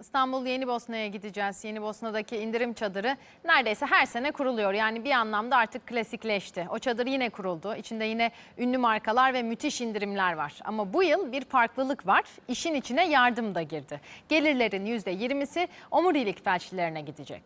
İstanbul Yeni Bosna'ya gideceğiz. Yeni Bosna'daki indirim çadırı neredeyse her sene kuruluyor. Yani bir anlamda artık klasikleşti. O çadır yine kuruldu. İçinde yine ünlü markalar ve müthiş indirimler var. Ama bu yıl bir farklılık var. İşin içine yardım da girdi. Gelirlerin %20'si omurilik felçlilerine gidecek.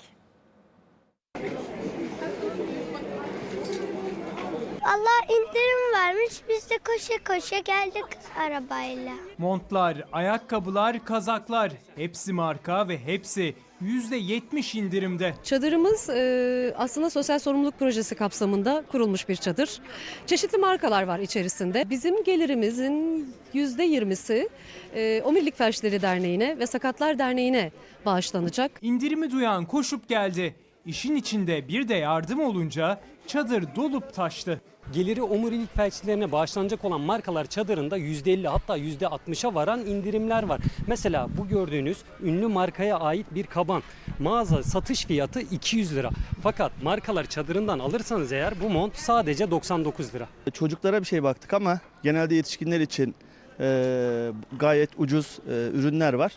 Allah indirim vermiş. Biz de koşa koşa geldik arabayla. Montlar, ayakkabılar, kazaklar hepsi marka ve hepsi %70 indirimde. Çadırımız e, aslında sosyal sorumluluk projesi kapsamında kurulmuş bir çadır. Çeşitli markalar var içerisinde. Bizim gelirimizin %20'si e, Omurilik Felçleri Derneği'ne ve Sakatlar Derneği'ne bağışlanacak. İndirimi duyan koşup geldi. İşin içinde bir de yardım olunca çadır dolup taştı. Geliri omurilik felçlilerine bağışlanacak olan markalar çadırında %50 hatta %60'a varan indirimler var. Mesela bu gördüğünüz ünlü markaya ait bir kaban. Mağaza satış fiyatı 200 lira. Fakat markalar çadırından alırsanız eğer bu mont sadece 99 lira. Çocuklara bir şey baktık ama genelde yetişkinler için e, gayet ucuz e, ürünler var.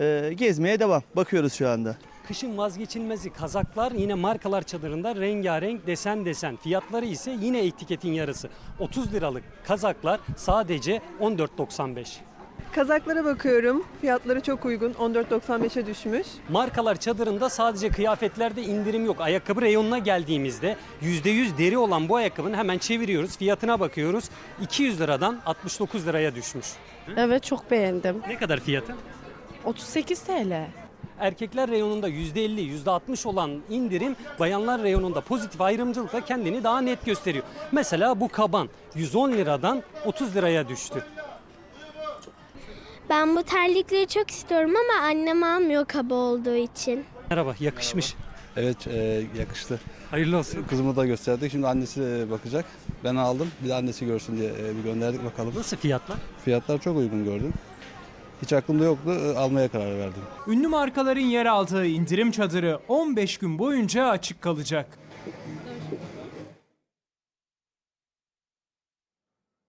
E, gezmeye devam. Bakıyoruz şu anda. Kışın vazgeçilmezi kazaklar yine markalar çadırında rengarenk desen desen. Fiyatları ise yine etiketin yarısı. 30 liralık kazaklar sadece 14.95. Kazaklara bakıyorum. Fiyatları çok uygun. 14.95'e düşmüş. Markalar çadırında sadece kıyafetlerde indirim yok. Ayakkabı reyonuna geldiğimizde %100 deri olan bu ayakkabının hemen çeviriyoruz. Fiyatına bakıyoruz. 200 liradan 69 liraya düşmüş. Evet çok beğendim. Ne kadar fiyatı? 38 TL. Erkekler reyonunda %50, %60 olan indirim bayanlar reyonunda pozitif ayrımcılıkla kendini daha net gösteriyor. Mesela bu kaban 110 liradan 30 liraya düştü. Ben bu terlikleri çok istiyorum ama annem almıyor kaba olduğu için. Merhaba yakışmış. Evet e, yakıştı. Hayırlı olsun. Kızımı da gösterdik. Şimdi annesi e, bakacak. Ben aldım. Bir de annesi görsün diye e, bir gönderdik bakalım. Nasıl fiyatlar? Fiyatlar çok uygun gördüm. Hiç aklımda yoktu. e, Almaya karar verdim. Ünlü markaların yer aldığı indirim çadırı 15 gün boyunca açık kalacak.